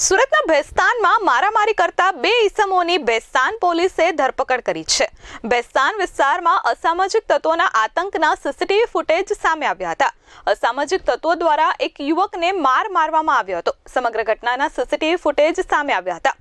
સુરતના ભેસ્તાનમાં મારામારી કરતા બે ઈસમોની ભેસ્તાન પોલીસે ધરપકડ કરી છે. ભેસ્તાન વિસ્તારમાં અસામાજિક તત્વોના આતંકના સીસીટીવી ફૂટેજ સામે આવ્યા હતા. અસામાજિક તત્વો દ્વારા એક યુવકને માર મારવામાં આવ્યો હતો. સમગ્ર ઘટનાના સીસીટીવી ફૂટેજ સામે આવ્યા હતા.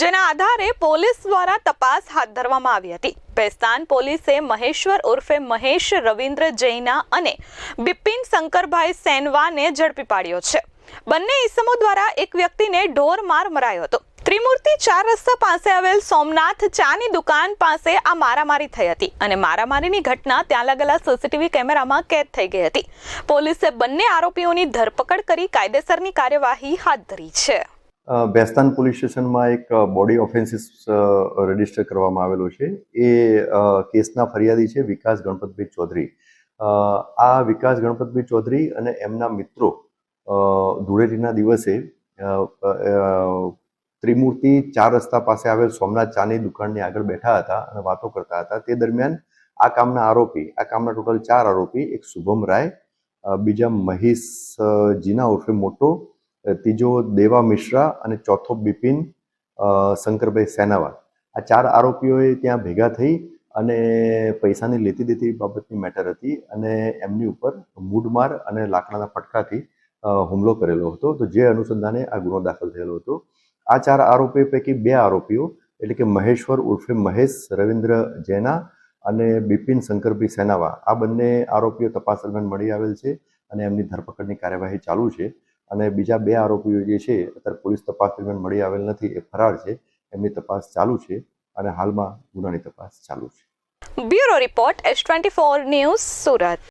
જેના આધારે પોલીસ દ્વારા તપાસ હાથ ધરવામાં આવી હતી. ભેસ્તાન પોલીસે મહેશ્વર ઉર્ફે મહેશ રવિન્દ્ર જૈના અને બિપિન શંકરભાઈ સેનવાને ઝડપી પાડ્યો છે. બંને ઈસમો દ્વારા એક વ્યક્તિને ઢોર માર મરાયો હતો. ત્રિમૂર્તિ ચાર રસ્તા પાસે આવેલ સોમનાથ ચાની દુકાન પાસે આ મારામારી થઈ હતી અને મારામારીની ઘટના ત્યાં લાગેલા સીસીટીવી કેમેરામાં કેદ થઈ ગઈ હતી. પોલીસે બંને આરોપીઓની ધરપકડ કરી કાયદેસરની કાર્યવાહી હાથ ધરી છે. બેસ્તાન પોલીસ સ્ટેશનમાં એક બોડી ઓફેન્સીસ રજિસ્ટર કરવામાં આવેલો છે. એ કેસના ફરિયાદી છે વિકાસ ગણપતભાઈ ચૌધરી. આ વિકાસ ગણપતભાઈ ચૌધરી અને એમના મિત્રો ધૂળેટીના દિવસે ત્રિમૂર્તિ ચાર રસ્તા પાસે આવેલ સોમનાથ ચાની દુકાનની આગળ બેઠા હતા અને વાતો કરતા હતા. તે દરમિયાન આ કામના આરોપી, આ કામના ટોટલ ચાર આરોપી, એક શુભમ રાય બીજા મહેશજીના ઉર્ફે મોટો ત્રીજો દેવા મિશ્રા અને ચોથો બિપિન શંકરભાઈ સેનાવાલ. આ ચાર આરોપીઓએ ત્યાં ભેગા થઈ અને પૈસાની લેતી દેતી બાબતની મેટર હતી અને એમની ઉપર મૂડમાર અને લાકડાના ફટકાથી હુમલો કરેલો હતો. તો જે અનુસંધાને આ ગુનો દાખલ થયેલો હતો. આ ચાર આરોપીઓ પૈકી બે આરોપીઓ, એટલે કે મહેશ્વર ઉર્ફે મહેશ રવિન્દ્ર જૈના અને બિપિન શંકરભાઈ સેનાવા, આ બંને આરોપીઓ તપાસ દરમિયાન મળી આવેલ છે અને એમની ધરપકડની કાર્યવાહી ચાલુ છે. અને બીજા બે આરોપીઓ જે છે, અત્યારે પોલીસ તપાસ દરમિયાન મળી આવેલ નથી, એ ફરાર છે. એમની તપાસ ચાલુ છે અને હાલમાં ગુનાની તપાસ ચાલુ છે. Bureau report, S twenty four news Surat.